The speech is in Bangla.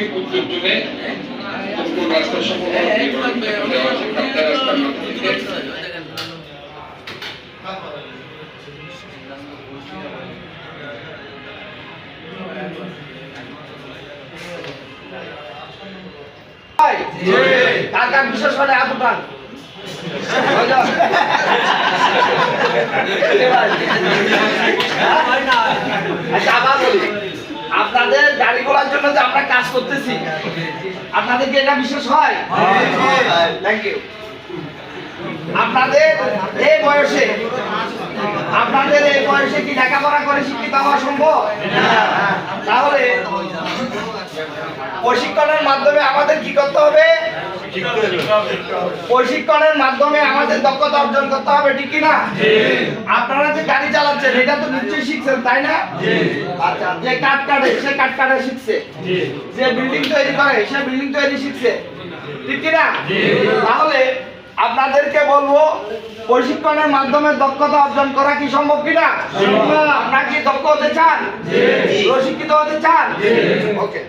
ট্রাফিক উদ্যোগ জন্য রাস্তা সম্পূর্ণ কার আবার বলি আপনাদের গাড়ি ঘোড়ার জন্য যে আমরা কাজ করতেছি আপনাদের কি এটা বিশেষ হয়? থ্যাংক ইউ আপনাদের এই বয়সে আপনাদের এই বয়সে কি লেখাপড়া করে শিক্ষিত হওয়া সম্ভব? তাহলে প্রশিক্ষণের মাধ্যমে আমাদের কি করতে হবে? প্রশিক্ষণের মাধ্যমে আমাদের দক্ষতা অর্জন করতে হবে ঠিক কি এটা তো নিশ্চয়ই শিখছেন তাই না? আচ্ছা যে কাঠ কাটে সে কাঠ কাটা শিখছে। যে বিল্ডিং তৈরি করে সে বিল্ডিং তৈরি শিখছে। ঠিক কি না? তাহলে আপনাদেরকে বলব প্রশিক্ষণের মাধ্যমে দক্ষতা অর্জন করা কি সম্ভব কিনা আপনারা কি দক্ষ হতে চান? প্রশিক্ষিত হতে চান? ওকে